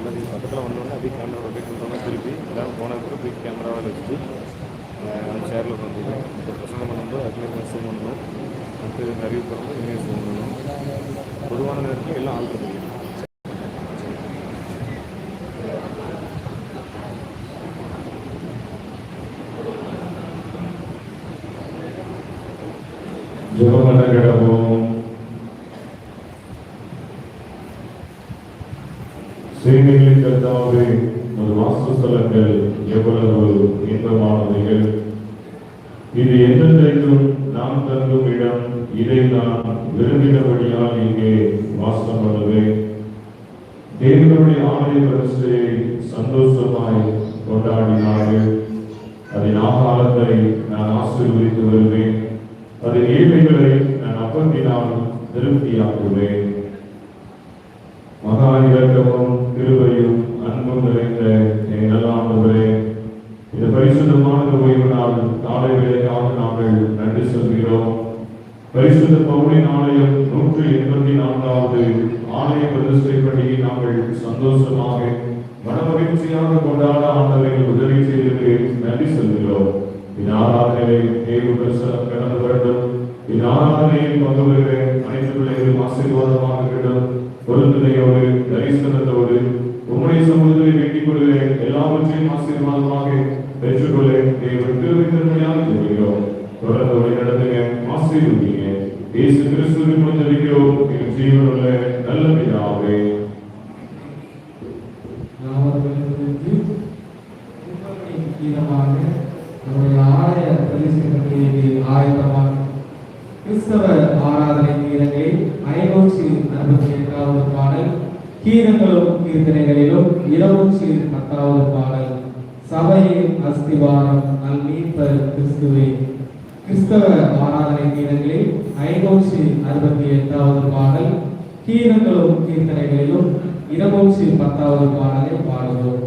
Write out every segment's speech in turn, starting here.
எல்லாத்தையும் பக்கத்தில் வந்தோடனே அப்படியே கேமரா ரொட்டேட் பண்ணுறோம்னா திருப்பி எல்லாரும் போன அப்புறம் அப்படியே கேமராவில் வச்சுட்டு அந்த சேரில் உட்காந்து இப்போ பிரசங்கம் பண்ணும்போது அதுலேயும் ஜூம் பண்ணணும் அடுத்து நிறைய போகிறோம் இனிமேல் ஜூம் பண்ணணும் பொதுவான நேரத்தில் எல்லாம் ஆள் இருக்கு தேவனுடைய சந்தோஷமாய் கொண்டாடினார்கள். அதன் ஆகாலத்தை நான் ஆசீர்வதித்து வருவேன். அதன் ஏழைகளை நான் அப்பத்தினால் திருப்தியாக்குவேன். மகா இலக்கமும் கிருபையும் அன்பும் நிறைந்த என் நல்லாண்டவரே இந்த பரிசுத்தமான ஓய்வு நாள் காலை வேலைக்காக நாங்கள் பரிசுத்த பவுனின் ஆலயம் நூற்று எண்பத்தி நான்காவது ஆலய பிரதிஷ்டை பண்டிகை நாங்கள் சந்தோஷமாக மனமகிழ்ச்சியாக கொண்டாட ஆண்டவர்கள் உதவி செய்தது நன்றி சொல்கிறோம் இந்த ஆராதனை தேவ பிரசனம் கடந்து வேண்டும் இந்த ஆராதனையில் பங்கு பெறுகிற அனைத்து பிள்ளைகளும் ஆசீர்வாதமாக இருக்கட்டும். பொருந்தனையோடு தரிசனத்தோடு உம்முடைய சமூகத்தை வேண்டிக் கொள்கிறேன் எல்லாவற்றையும் ஆசீர்வாதமாக பெற்றுக்கொள்ள தேவன் திருவிழாக சொல்கிறோம் தொடர்ந்து வழி நடத்துங்க ஆசீர்வதிங்க. இயேசு கிறிஸ்துவின் மஞ்சளிக்கிறோம் என் ஜீவனுள்ள நல்ல பிதாவே. நம்முடைய ஆலய ஆயத்தமாக கிறிஸ்தவ ஆராதனை ஐநூற்றி அறுபத்தி எட்டாவது பாடல் கீதங்களும் கீர்த்தனைகளிலும் இருநூற்றி பத்தாவது பாடல் சபையின் அஸ்திவாரம் நல்மீட்பர் கிறிஸ்துவே. கிறிஸ்தவ ஆராதனை கீதங்களில் ஐநூற்றி அறுபத்தி எட்டாவது பாடல் கீதங்களும் கீர்த்தனைகளிலும் இருநூற்றி பத்தாவது பாடலை பாடுவோம்.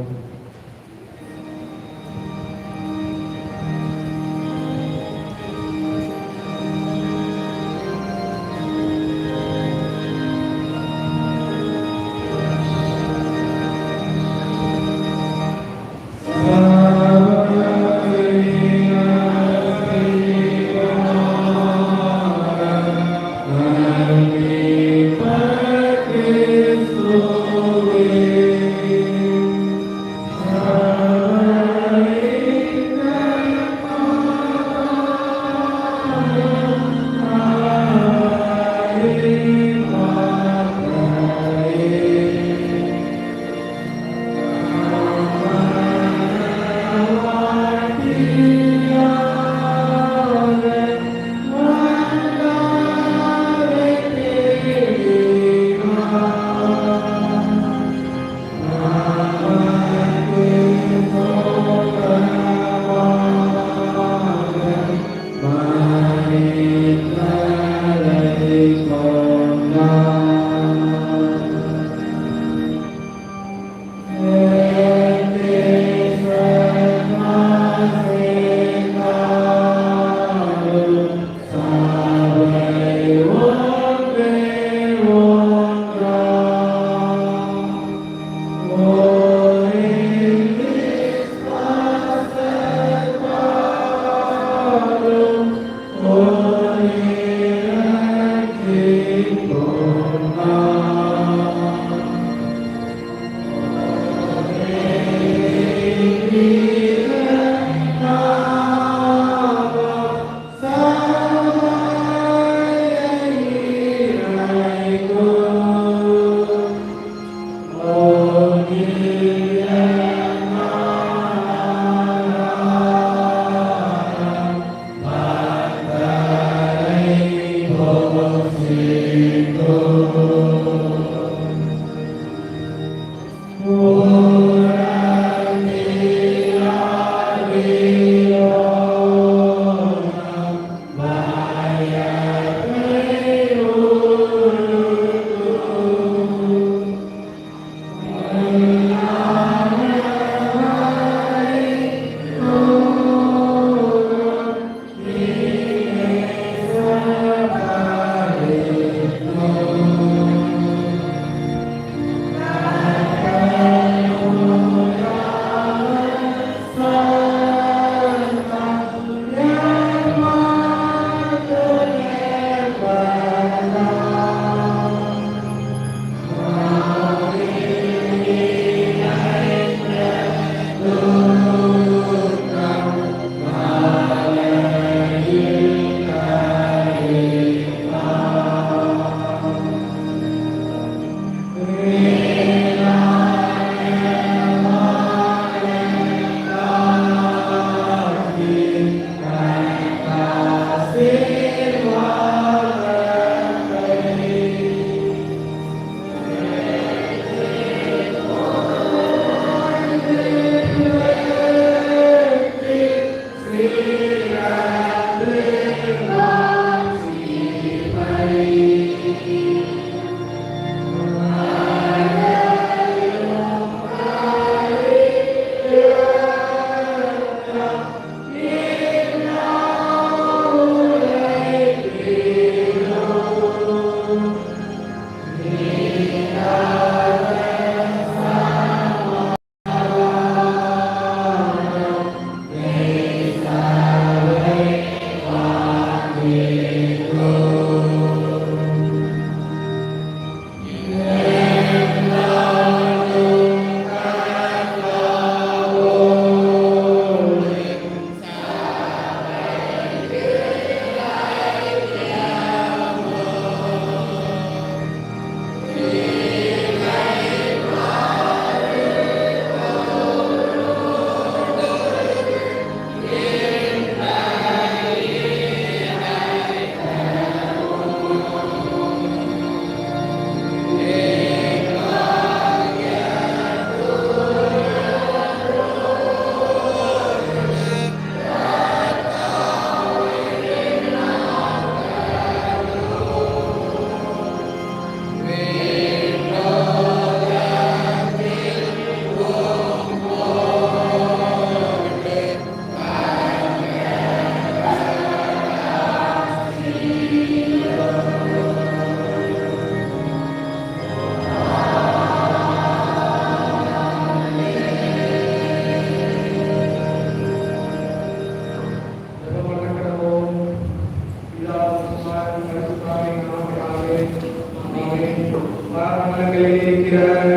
Yeah.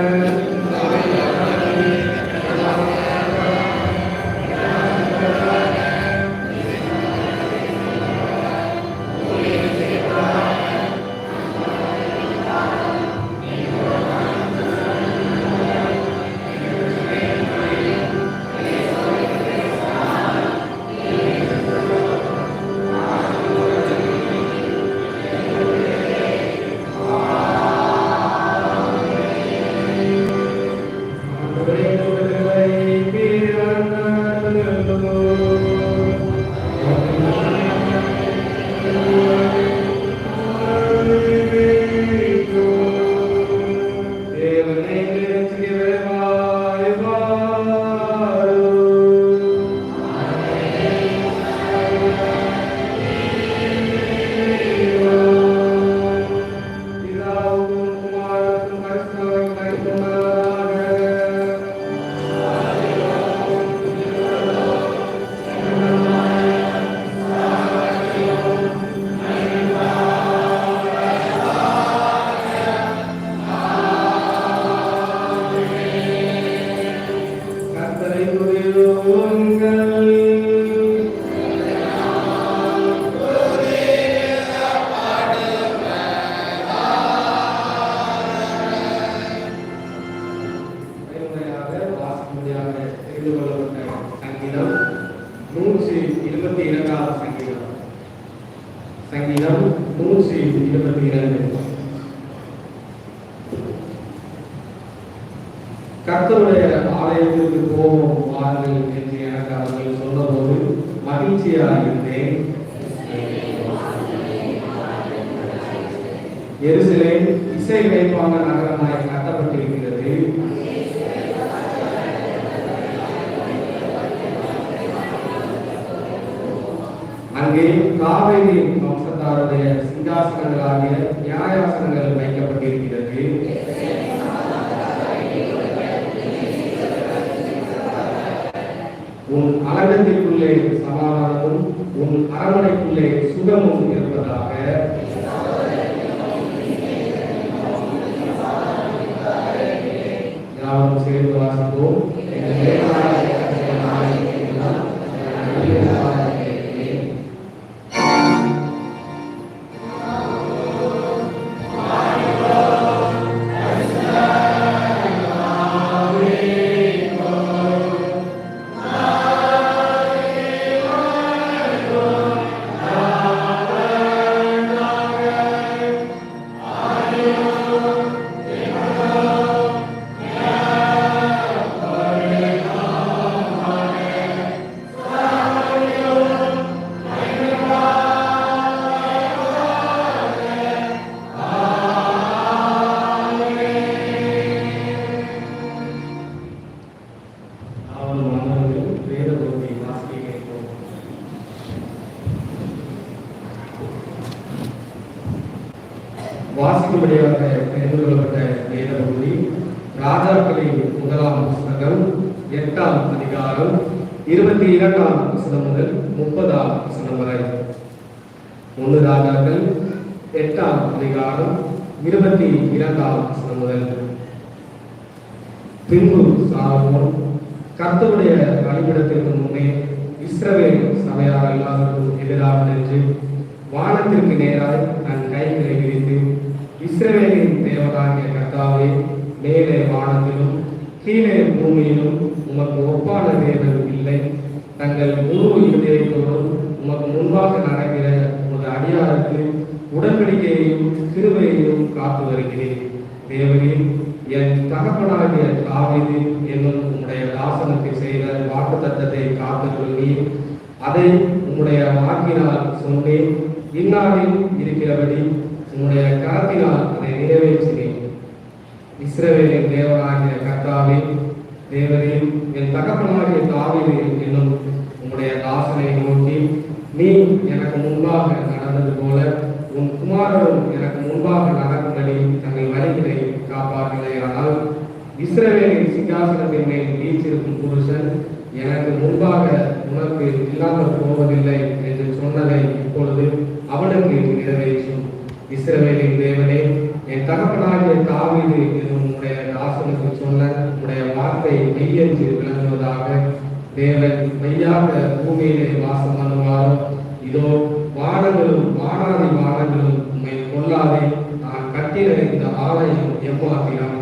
como எட்டாம் அதிகாரம் இருபத்தி இரண்டாம் முதல். பின்பு சாலமோன் கர்த்தருடைய வழிபடத்திற்கு முன்னே இஸ்ரவேல் சபையார் எல்லாருக்கும் எதிராக நின்று வானத்திற்கு நேராய் தன் கைகளை விரித்து இஸ்ரவேலின் தேவனாகிய கர்த்தாவே மேலே வானத்திலும் கீழே பூமியிலும் உமக்கு ஒப்பான தேவன் இல்லை. தங்கள் முழு இருதயத்தோடும் உமக்கு முன்பாக நடக்கிற உமது அடியாருக்கு உடன்படிக்கையையும் கிருபையையும் காத்து வருகிறேன். தேவனே என் தகப்பனாகிய தாவிது என்னும் உம்முடைய தாசனுக்கு செய்த வாக்குத்தத்தத்தை காத்துக்கொள்வீர் அதை உம்முடைய வாக்கினால் சொன்னேன். இந்நாளில் இருக்கிறபடி உம்முடைய கரத்தினால் அதை நிறைவேற்றினேன். இஸ்ரவேலின் தேவனாகிய கர்த்தாவே தேவரையும் என் தகப்பனாகிய தாவிது என்னும் உம்முடைய தாசனை நோக்கி நீ எனக்கு முன்பாக நடந்தது போல உன் குமாரரும் எனக்கு முன்பாக நடக்கும்படி தங்கள் வழிகளை காப்பாற்றினானால் இஸ்ரவேலின் சிங்காசனத்தின் மேல் வீற்றிருக்கும் புருஷன் எனக்கு முன்பாக உனக்கு இல்லாமல் போவதில்லை என்று சொன்னதை இப்பொழுது அவனுக்கு நிறைவேற்றும். இஸ்ரவேலின் தேவனே என் தகப்பனாகிய தாவீது உன்னுடைய தாசனுக்கு சொன்ன உடைய வார்த்தை மெய்யென்று விளங்குவதாக. தேவன் மெய்யாக பூமியிலே வாசம் பண்ணுவாரோ? இதோ வானங்களும் வானாதி வானங்களும் உண்மை கொல்லாதே. நான் கட்டின இந்த ஆலயம் எம்மாத்திரம்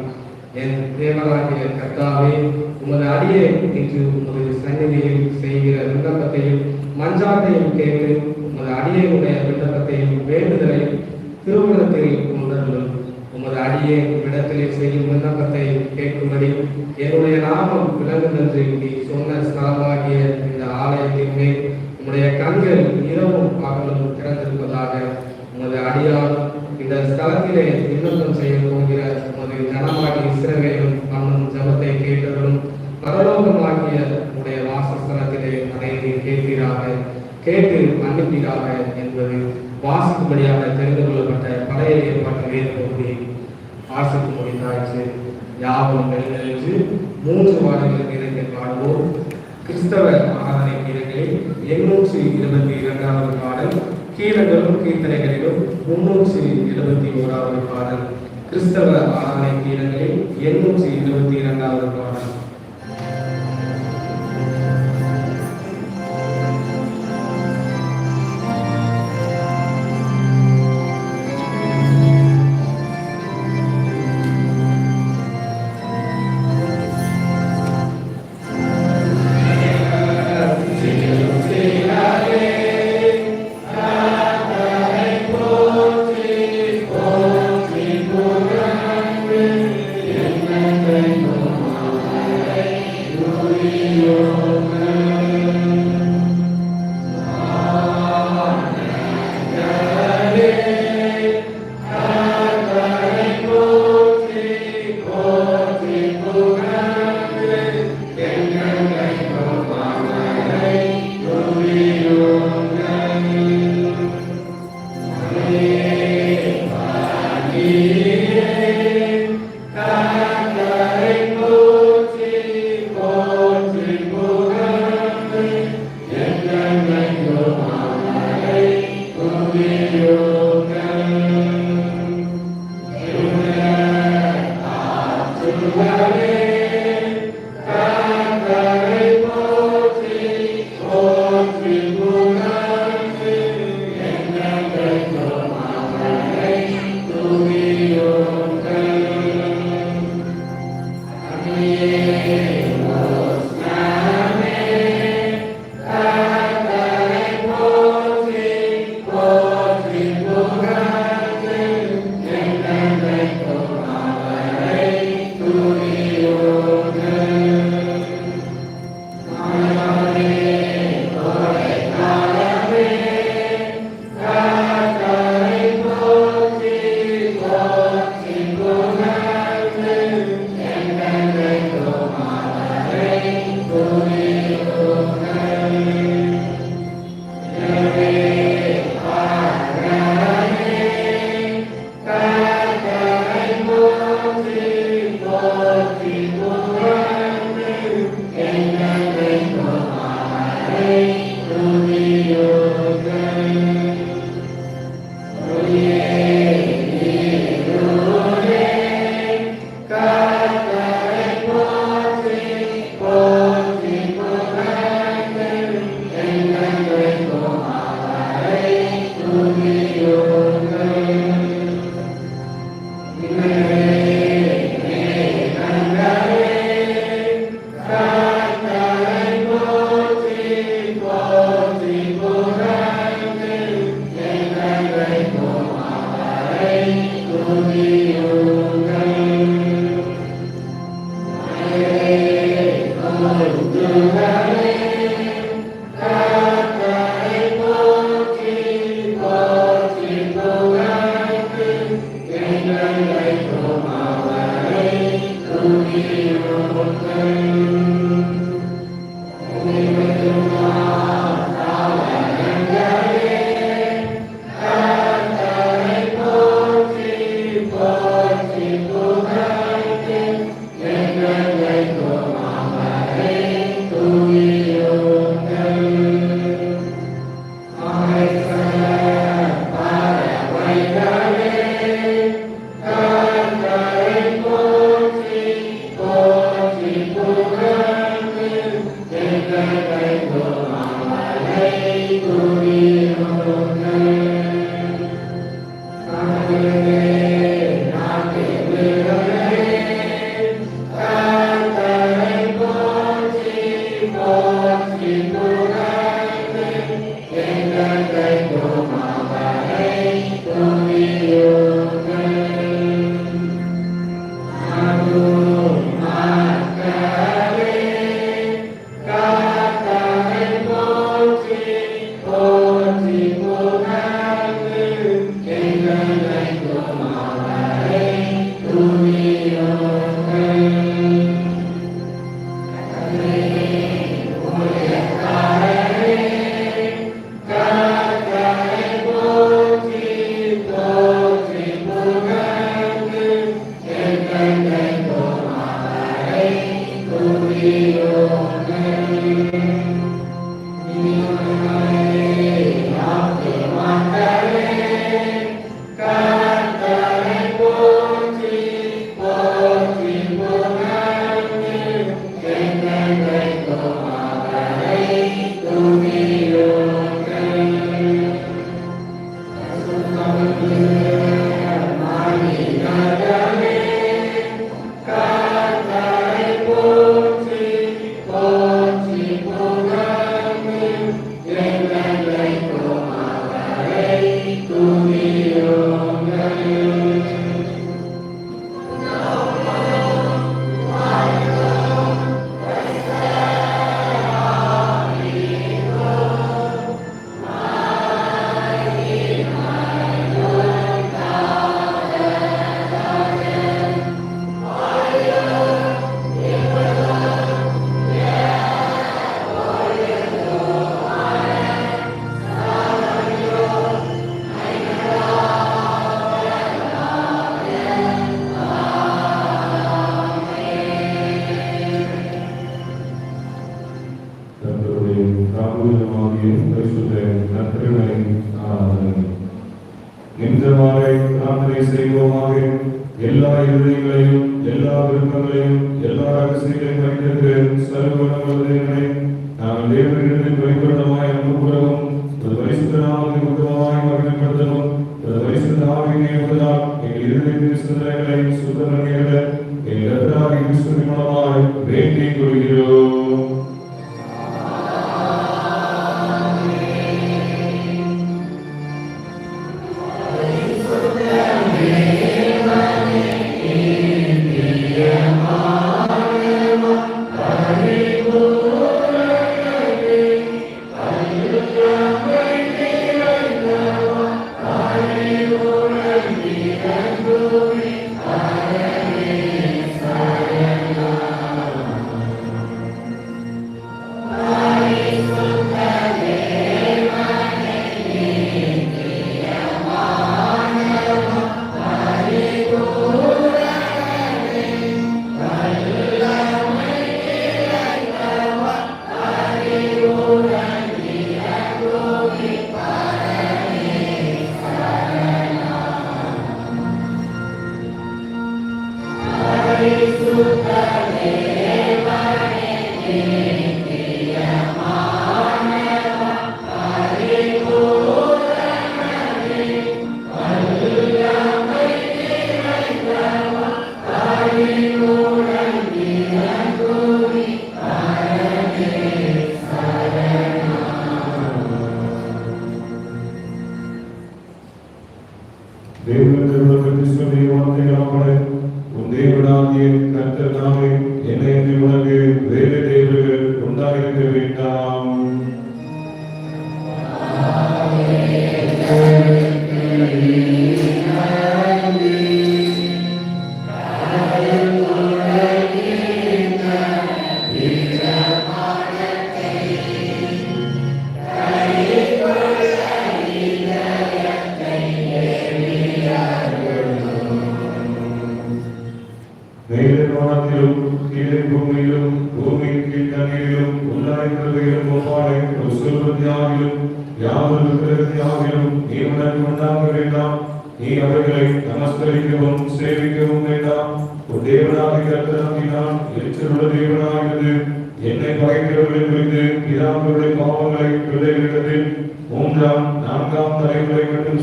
என் தேவனாகிய கர்த்தாவே உமது அடியே இன்று உமது சந்நிதியில் செய்கிற விண்ணப்பத்தையும் மஞ்சாட்டையும் கேட்டு உமது அடியனுடைய விண்ணப்பத்தையும் வேண்டுதலையும் திருமணத்தில் கொண்டருளும். உமது அடியே இடத்திலே செய்யும் விண்ணப்பத்தை கேட்கும்படி என்னுடைய நாமம் விளங்குமென்று நீ சொன்ன ஸ்தலமாகிய இந்த ஆலயத்தின் மேல் உங்களுடைய கண்கள் இரவும் பகலும் திறந்திருப்பதாக உமது அடியார் இந்த ஸ்தலத்திலே விண்ணப்பம் செய்ய போகிற உமது ஜனமாகி இஸ்ரவேலும் பண்ணும் ஜபத்தை கேட்டதும் பரலோகமாகிய உடைய வாசஸ்தலத்திலே அதை நீ கேட்டு மன்னிப்பீராக என்பது வாசிக்கும்படியாக தெரிந்து கொள்ளப்பட்ட பழைய ஏற்பாட்டு வேறு பகுதி வாசித்து முடிந்தாச்சு யாவும் மூன்று வாரங்கள் நிறைந்த பாடுவோம் கிறிஸ்தவ ஆராதனை கீழங்களில் எண்ணூற்றி இருபத்தி இரண்டாவது பாடல் கீழங்களும் கீர்த்தனைகளிலும் முன்னூற்றி எழுபத்தி ஓராவது பாடல். கிறிஸ்தவ ஆராதனை கீழங்களில் எண்ணூற்றி இருபத்தி இரண்டாவது பாடல்.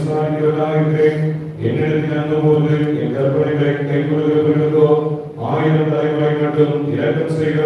விசாரிக்கிறவனாயிருக்கிறேன் என்னிடத்தில் அந்தபோது என் கற்பனைகளை கைகொள்கிறவர்களுக்கோ ஆயிரம் தலைமுறை மட்டும் இரக்கம் செய்கிற